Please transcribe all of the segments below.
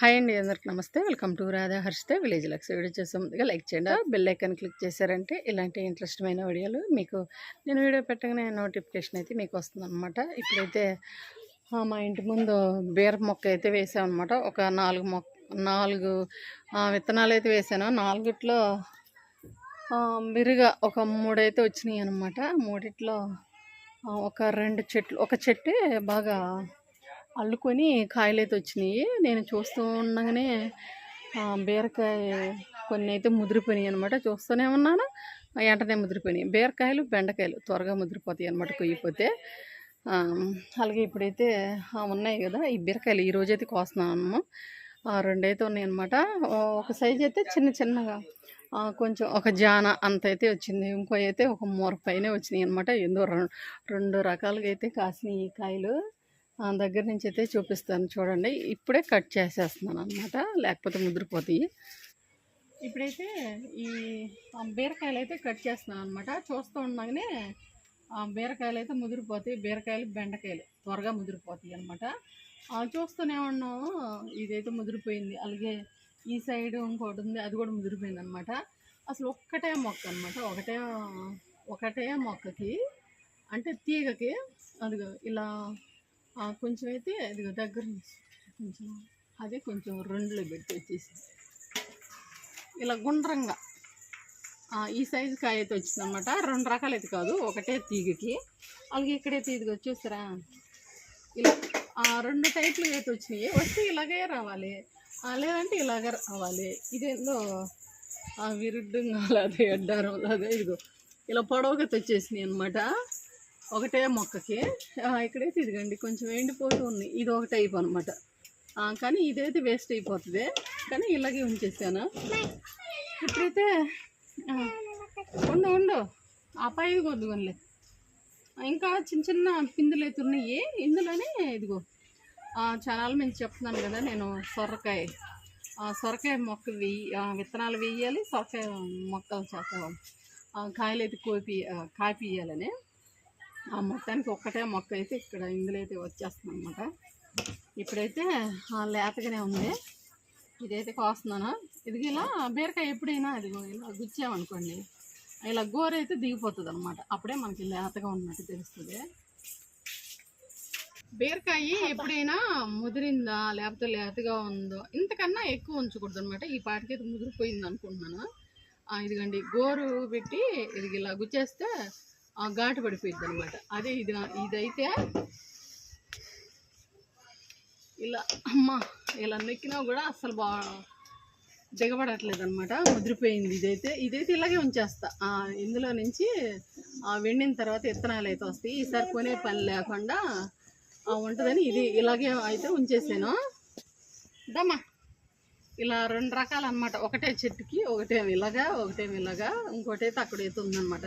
Hi అండి అందరికి నమస్తే. Welcome to Radha Harshitha village Lux video చేసాం. ముందుగా లైక్ చేయండి. బెల్ ఐకాన్ క్లిక్ చేశారంటే ఇలాంటి ఇంట్రెస్టమైన వీడియోలు మీకు నేను వీడియో పెట్టగానే నోటిఫికేషన్ అయితే మీకు వస్తుంది అనమాట ఇప్పుడైతే మా ఇంటి ముందు బీర మొక్క అయితే వేసామన్నమాట. ఒక నాలుగు మొక్క నాలుగు విత్తనాలు అయితే వేసాను. నాలుగిట్లో ఆ, బిరుగా ఒక మూడైతే వచ్చినాయి అనమాట మూడిట్లో ఒక రెండు చెట్లు ఒక చెట్టే బాగా అల్లుకొని కాయలు అయితే వచ్చినాయి నేను చూస్తూ ఉండగానే బీరకాయ కొన్ని అయితే ముదిరిపోయినాయి అనమాట చూస్తూనే ఉన్నాను. వెంటనే ముదిరిపోయినాయి. బీరకాయలు బెండకాయలు త్వరగా ముదిరిపోతాయి అనమాట కొయ్యిపోతే. అలాగే ఇప్పుడైతే ఉన్నాయి కదా. ఈ బీరకాయలు ఈ రోజైతే కోస్తున్నాము. రెండైతే ఉన్నాయి అనమాట ఒక సైజ్ అయితే చిన్న చిన్నగా కొంచెం ఒక జాన అంత అయితే వచ్చింది. ఇంకో అయితే ఒక మూర పైన వచ్చినాయి అనమాట ఎందుకు రెండు రెండు రకాలుగా అయితే కాసినాయి ఈ కాయలు. దగ్గర నుంచి అయితే చూపిస్తాను చూడండి. ఇప్పుడే కట్ చేసేస్తున్నాను అనమాట లేకపోతే ముదిరిపోతాయి. ఇప్పుడైతే ఈ బీరకాయలు అయితే కట్ చేస్తున్నాను అనమాట చూస్తూ ఉండగానే ఆ, బీరకాయలు అయితే ముదిరిపోతాయి. బీరకాయలు బెండకాయలు త్వరగా ముదిరిపోతాయి అనమాట చూస్తూనే ఉన్నాము. ఇదైతే ముదిరిపోయింది. అలాగే ఈ సైడ్ ఇంకోటి ఉంది. అది కూడా ముదిరిపోయింది అనమాట అసలు ఒక్కటే మొక్క అనమాట ఒకటే ఒకటే మొక్కకి అంటే తీగకి అదిగో ఇలా కొంచెం అయితే ఇదిగో దగ్గర నుంచి కొంచెం అదే కొంచెం రెండులో పెట్టి వచ్చేసి. ఇలా గుండ్రంగా. ఈ సైజు కాయ అయితే రెండు రకాలు అయితే కాదు ఒకటే తీగకి. అలాగే ఇక్కడైతే ఇదిగో వచ్చేసారా ఇలా ఆ, రెండు టైప్లు అయితే వచ్చినాయి. వస్తే ఇలాగే రావాలి. లేదంటే ఇలాగే రావాలి. ఇదేందో విరుద్ధంగా అదే అడ్డారం అదే ఇదిగో. ఇలా పొడవుగా తెచ్చేసినాయి అనమాట ఒకటే మొక్కకి. ఇక్కడైతే ఇదిగండి కొంచెం ఎండిపోతూ ఉంది. ఇది ఒక టైప్ అనమాట కానీ ఇదైతే వేస్ట్ అయిపోతుంది. కానీ ఇలాగే ఉంచేసాను. ఇప్పుడైతే ఉండు ఉండు. ఆ పై కొద్దుగోనిలే. ఇంకా చిన్న చిన్న పిందులు అయితే ఉన్నాయి. ఇందులోనే ఇదిగో ఆ, చాలా మంది చెప్తున్నాను కదా నేను సొరకాయ. సొరకాయ మొక్క వెయ్యి విత్తనాలు వేయాలి సొరకాయ మొక్కలు చేస్తాం కాయలు అయితే కోపి కాపి కాపియాలని. ఆ మొత్తానికి ఒక్కటే మొక్క అయితే ఇక్కడ ఇందులో అయితే వచ్చేస్తుంది అనమాట ఇప్పుడైతే ఆ, లేతగానే ఉంది. ఇదైతే కోస్తున్నాను. ఇది ఇలా బీరకాయ ఎప్పుడైనా అది ఇలా గుచ్చామనుకోండి ఇలా గోర అయితే దిగిపోతుంది అనమాట అప్పుడే మనకి లేతగా ఉన్నట్టు తెలుస్తుంది. బీరకాయ ఎప్పుడైనా ముదిరిందా లేకపోతే లేతగా ఉందో ఇంతకన్నా ఎక్కువ ఉంచకూడదు అనమాట ఈ పాటికైతే ముదిరిపోయింది అనుకుంటున్నాను. ఇదిగండి గోరు పెట్టి ఇది ఇలా గుచ్చేస్తే ఆ, ఘాటు పడిపోయింది అనమాట అదే ఇది ఇదైతే ఇలా అమ్మ ఇలా నొక్కినా కూడా అస్సలు బా దిగబడట్లేదు అనమాట ముదిరిపోయింది ఇదైతే. ఇదైతే ఇలాగే ఉంచేస్తా. ఇందులో నుంచి వెండిన తర్వాత విత్తనాలు అయితే వస్తాయి. ఈసారి కొనే పని లేకుండా ఉంటుందని ఇది ఇలాగే అయితే ఉంచేసాను. దమ్మా ఇలా రెండు రకాలు అనమాట ఒకటే చెట్టుకి ఒకటేమి ఇలాగా ఒకటేమి ఇలాగా ఇంకోటైతే అక్కడ అయితే ఉందన్నమాట.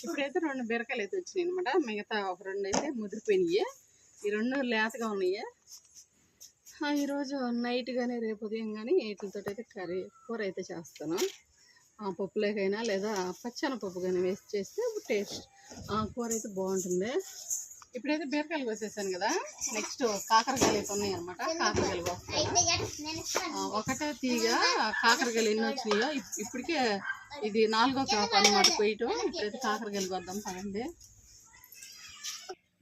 ఇప్పుడైతే రెండు బీరకాయలు అయితే వచ్చినాయి అనమాట మిగతా ఒక రెండు అయితే ముదిరిపోయినాయి. ఈ రెండు లేతగా ఉన్నాయి. ఈరోజు నైట్ కానీ రేపు ఉదయం కానీ వీటితో అయితే కర్రీ కూర అయితే చేస్తాను. ఆ, పప్పులేకైనా లేదా పచ్చని పప్పు కానీ వేసి చేస్తే టేస్ట్ ఆ, కూర అయితే బాగుంటుంది. ఇప్పుడైతే బీరకాయలు కోసేసాను కదా. నెక్స్ట్ కాకరకాయలు అయితే ఉన్నాయి అనమాట కాకరకాయలు కోస్తాను. ఒకటే తీగ కాకరకాయలు ఎన్ని వచ్చినాయో ఇప్- ఇప్పటికే ఇది నాలుగో కాపు అనమాట కొయ్యటం ఇప్పుడైతే కాకరకాయలు కొద్దాం పదండి.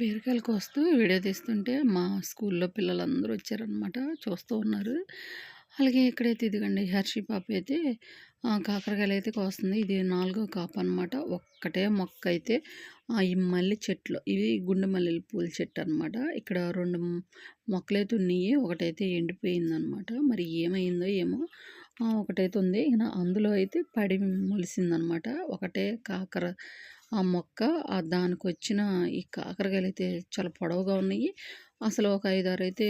బీరకాయలు కోస్తూ వీడియో తీస్తుంటే మా స్కూల్లో పిల్లలందరూ వచ్చారనమాట చూస్తూ ఉన్నారు. అలాగే ఇక్కడైతే ఇదిగండి హర్షి పాప అయితే కాకరకాయలు అయితే కోస్తుంది. ఇది నాలుగో కాపు అనమాట ఒక్కటే మొక్క అయితే ఈ మల్లె చెట్లు. ఇవి గుండె మల్లెల పూల చెట్టు అనమాట ఇక్కడ రెండు మొక్కలైతే ఉన్నాయి ఒకటైతే ఎండిపోయిందనమాట మరి ఏమైందో ఏమో ఒకటైతే ఉంది ఇక అందులో అయితే పడి మొలిసిందనమాట. ఒకటే కాకర ఆ మొక్క దానికి వచ్చిన ఈ కాకరకాయలు అయితే చాలా పొడవుగా ఉన్నాయి. అసలు ఒక ఐదారు అయితే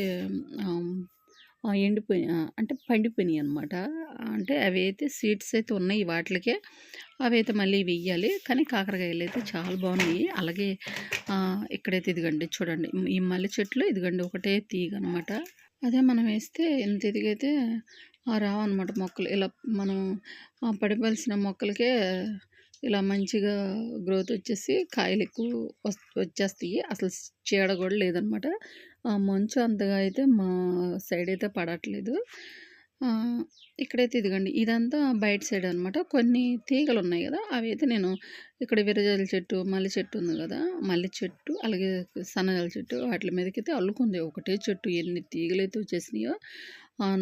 ఎండిపోయినాయి ఎండిపోయి అంటే పండిపోయినాయి అనమాట అంటే అవి అయితే సీడ్స్ అయితే ఉన్నాయి వాటికే అవి అయితే మళ్ళీ వెయ్యాలి. కానీ కాకరకాయలు అయితే చాలా బాగున్నాయి. అలాగే ఇక్కడైతే ఇదిగండి చూడండి. ఈ మల్లె చెట్లు ఇదిగండి ఒకటే తీగ అనమాట అదే మనం వేస్తే ఎంత ఎదిగైతే రావన్నమాట మొక్కలు. ఇలా మనం ఆ, మొక్కలకే ఇలా మంచిగా గ్రోత్ వచ్చేసి కాయలు ఎక్కువ వచ్చేస్తాయి. అసలు చీడ కూడా లేదనమాట మంచు అంతగా అయితే మా సైడ్ అయితే పడట్లేదు. ఇక్కడైతే ఇదిగండి. ఇదంతా బయట సైడ్ అనమాట కొన్ని తీగలు ఉన్నాయి కదా అవి అయితే నేను ఇక్కడ విరజాల చెట్టు మల్లె చెట్టు ఉంది కదా మల్లె చెట్టు అలాగే సన్నజాల చెట్టు వాటి మీదకి అయితే అల్లుకుంది. ఒకటే చెట్టు ఎన్ని తీగలు అయితే వచ్చేసినాయో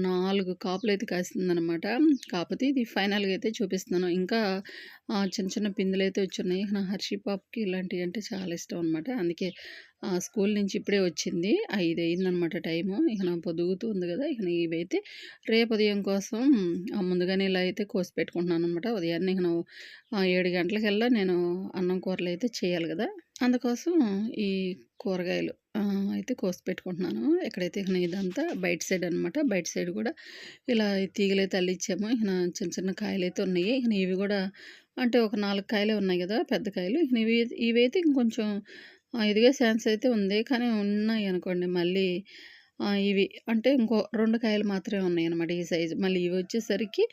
నాలుగు కాపులు అయితే కాసిందనమాట కాకపోతే ఇది ఫైనల్గా అయితే చూపిస్తున్నాను. ఇంకా చిన్న చిన్న పిందులు అయితే వచ్చున్నాయి. నా హర్షి పాప్కి ఇలాంటివి అంటే చాలా ఇష్టం అనమాట అందుకే ఆ, స్కూల్ నుంచి ఇప్పుడే వచ్చింది. ఐదు అయిందనమాట టైము. ఇక నా పొదుగుతూ ఉంది కదా! ఇక ఇవైతే రేపు ఉదయం కోసం ముందుగానే ఇలా అయితే కోసి పెట్టుకుంటున్నాను అనమాట ఉదయాన్నే ఇక నా- ఏడు గంటలకల్లా నేను అన్నం కూరలు అయితే చేయాలి కదా! అందుకోసం ఈ కూరగాయలు అయితే కోసి పెట్టుకుంటున్నాను. ఎక్కడైతే ఇక ఇదంతా బయట సైడ్ అనమాట బయట సైడ్ కూడా ఇలా ఈ తీగలైతే అల్లిచ్చాము ఇక చిన్న చిన్న కాయలు అయితే ఉన్నాయి. ఇక ఇవి కూడా అంటే ఒక నాలుగు కాయలే ఉన్నాయి కదా పెద్ద కాయలు. ఇక ఇవి ఇవైతే ఇంకొంచెం ఆ, ఎదిగే ఛాన్స్ అయితే ఉంది. కానీ ఉన్నాయి అనుకోండి మళ్ళీ ఇవి అంటే ఇంకో రెండు కాయలు మాత్రమే ఉన్నాయి అనమాట ఈ సైజు మళ్ళీ ఇవి వచ్చేసరికి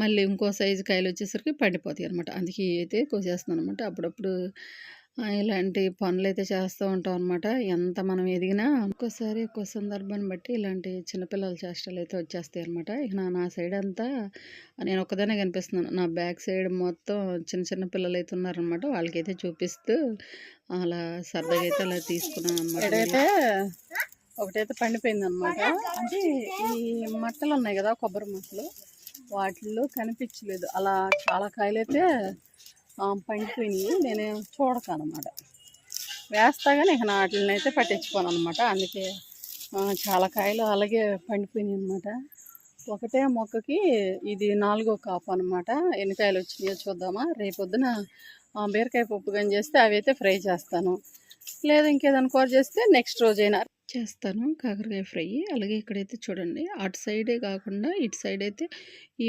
మళ్ళీ ఇంకో సైజు కాయలు వచ్చేసరికి పండిపోతాయి అనమాట అందుకే ఇవి అయితే కోసేస్తున్నాను అనమాట అప్పుడప్పుడు ఇలాంటి పనులు అయితే చేస్తూ ఉంటాం అనమాట ఎంత మనం ఎదిగినా ఒక్కోసారి ఒక్కో సందర్భాన్ని బట్టి ఇలాంటి చిన్నపిల్లల చేష్టలు అయితే వచ్చేస్తాయి అనమాట ఇక నా నా సైడ్ అంతా నేను ఒక్కదానే కనిపిస్తున్నాను. నా బ్యాక్ సైడ్ మొత్తం చిన్న చిన్న పిల్లలు అయితే ఉన్నారనమాట వాళ్ళకైతే చూపిస్తూ అలా సరదాగా అయితే అలా తీసుకున్నాను అనమాట ఒకటైతే పండిపోయింది అనమాట అంటే ఈ మట్టలు ఉన్నాయి కదా కొబ్బరి మట్టలు. వాటిల్లో కనిపించలేదు. అలా చాలా కాయలైతే పండిపోయినాయి నేను చూడకనమాట. వేస్తా కానీ ఇక వాటిని అయితే పట్టించుకోను అనమాట అందుకే చాలా కాయలు అలాగే పండిపోయినాయి అనమాట ఒకటే మొక్కకి ఇది నాలుగో కాపు అనమాట ఎన్ని కాయలు వచ్చినాయో చూద్దామా. రేపొద్దున బీరకాయ పప్పు కానీ చేస్తే అవి అయితే ఫ్రై చేస్తాను. లేదు ఇంకేదైనా చేస్తే నెక్స్ట్ రోజైనా చేస్తాను. కాకరకాయ ఫ్రై. అలాగే ఇక్కడైతే చూడండి అటు సైడే కాకుండా ఇటు సైడ్ అయితే ఈ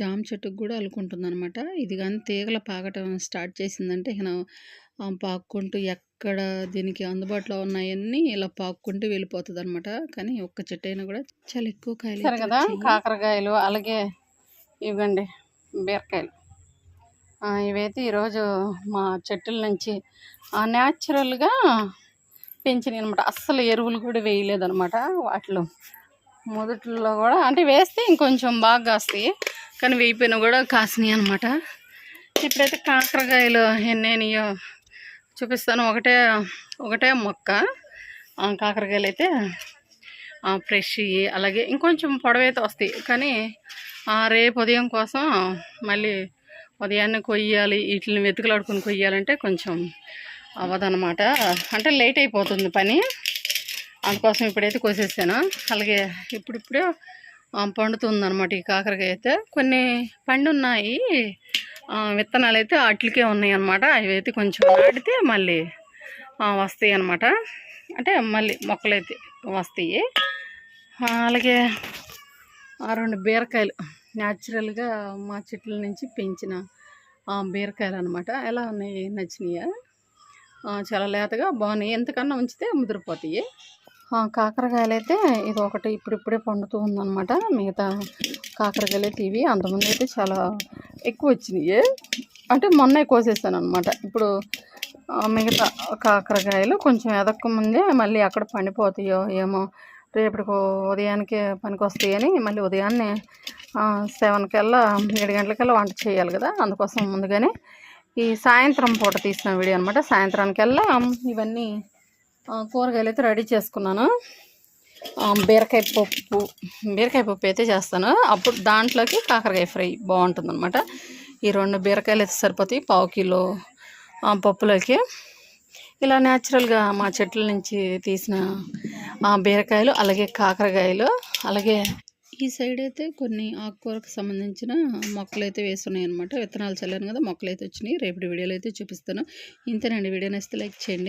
జామ చెట్టుకు కూడా అల్లుకుంటుంది అనమాట ఇది కానీ తీగల పాకటం స్టార్ట్ చేసిందంటే ఇక పాక్కుంటూ ఎక్కడ దీనికి అందుబాటులో ఉన్నాయన్నీ ఇలా పాక్కుంటూ వెళ్ళిపోతుంది అనమాట కానీ ఒక్క చెట్టు అయినా కూడా చాలా ఎక్కువ కాయలు కదా. కాకరకాయలు అలాగే ఇవ్వండి బీరకాయలు. ఇవైతే ఈరోజు మా చెట్టుల నుంచి న్యాచురల్గా పెంచినాయి అనమాట అస్సలు ఎరువులు కూడా వేయలేదన్నమాట వాటిలో. మొదట్లో కూడా అంటే వేస్తే ఇంకొంచెం బాగా కాస్తాయి. కానీ వేయిపోయినా కూడా కాసినాయి అనమాట ఇప్పుడైతే కాకరకాయలు ఎన్నైనాయో చూపిస్తాను. ఒకటే ఒకటే మొక్క. కాకరకాయలు అయితే ఫ్రెష్ అలాగే ఇంకొంచెం పొడవైతే వస్తాయి. కానీ ఆ, రేపు ఉదయం కోసం మళ్ళీ ఉదయాన్నే కొయ్యాలి. వీటిని వెతుకులాడుకొని కొయ్యాలంటే కొంచెం అవ్వదనమాట అంటే లేట్ అయిపోతుంది పని. అందుకోసం ఇప్పుడైతే కోసేసాను. అలాగే ఇప్పుడిప్పుడే పండుతుంది అనమాట ఈ కాకరకాయ అయితే. కొన్ని పండు ఉన్నాయి విత్తనాలు అయితే వాటికే ఉన్నాయి అనమాట అవి అయితే కొంచెం నాటితే మళ్ళీ వస్తాయి అనమాట అంటే మళ్ళీ మొక్కలు అయితే వస్తాయి. అలాగే ఆ రెండు బీరకాయలు. న్యాచురల్గా మా చెట్ల నుంచి పెంచిన బీరకాయలు అనమాట ఎలా ఉన్నాయి? నచ్చినాయా? చాలా లేతగా బాగున్నాయి. ఎంతకన్నా ఉంచితే ముదిరిపోతాయి. కాకరకాయలు అయితే ఇది ఒకటి ఇప్పుడిప్పుడే పండుతూ ఉందన్నమాట. మిగతా కాకరకాయలు అయితే ఇవి అంతకుముందు అయితే చాలా ఎక్కువ వచ్చినాయి. అంటే మొన్నే కోసేసాను అనమాట ఇప్పుడు మిగతా కాకరకాయలు కొంచెం ఎదక్క ముందే మళ్ళీ అక్కడ పండిపోతాయో ఏమో రేపటికి ఉదయానికి పనికి వస్తాయని మళ్ళీ ఉదయాన్నే సెవెన్ కల్లా ఏడు గంటలకల్లా వంట చేయాలి కదా. అందుకోసం ముందుగానే ఈ సాయంత్రం పూట తీసిన వీడియో అనమాట సాయంత్రానికల్లా ఇవన్నీ కూరగాయలు అయితే రెడీ చేసుకున్నాను. బీరకాయ పప్పు బీరకాయ పప్పు అయితే చేస్తాను. అప్పుడు దాంట్లోకి కాకరకాయ ఫ్రై బాగుంటుంది అనమాట ఈ రెండు బీరకాయలు అయితే సరిపోతాయి పావు కిలో పప్పులోకి. ఇలా న్యాచురల్గా మా చెట్ల నుంచి తీసిన బీరకాయలు అలాగే కాకరకాయలు అలాగే ఈ సైడ్ అయితే కొన్ని ఆకుకూరకు సంబంధించిన మొక్కలు అయితే వేస్తున్నాయి అనమాట విత్తనాలు చల్లాను కదా మొక్కలు అయితే వచ్చినాయి. రేపటి వీడియోలో అయితే చూపిస్తాను. ఇంతేనండి. వీడియో నచ్చితే లైక్ చేయండి.